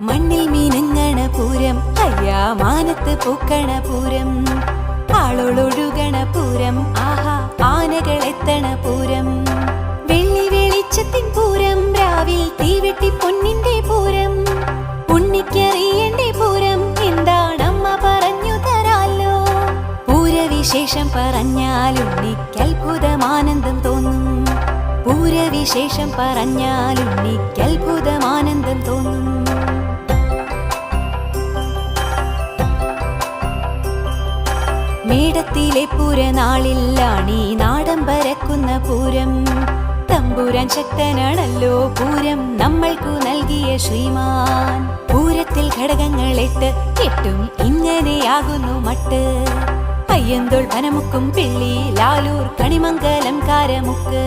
മണ്ണിൽ മീനങ്ങണ പൂരം അയ്യാ മാനത്ത് പൂക്കണ പൂരം ആളോളൊഴുകണ പൂരം ആഹാ ആനകൾ എത്തണ പൂരം വെള്ളി വെളിച്ചത്തിൻ പൂരം രാവിൽ തീവെട്ടി പൊന്നിന്റെ പൂരം. ഉണ്ണിക്കറിയണ്ടേ പൂരം എന്താണമ്മ പറഞ്ഞു തരാലോ. പൂരവിശേഷം പറഞ്ഞാൽ ഉണ്ണിക്ക് അത്ഭുതമാനന്ദം തോന്നും. പൂരവിശേഷം പറഞ്ഞാൽ ഉണ്ണിക്ക് മേടത്തിലെ പൂരനാളിലാണ് ഈ നാടം പരക്കുന്ന പൂരം. തമ്പുരാൻ ശക്തനാണല്ലോ പൂരം. നമ്മൾക്കു നൽകിയ ശ്രീമാൻ. പൂരത്തിൽ ഘടകങ്ങൾ എട്ട് എട്ടും ഇങ്ങനെയാകുന്നു മട്ട്. അയ്യന്തോൾ വനമുക്കും പിള്ളി ലാലൂർ കണിമംഗലം കാരമുക്ക്.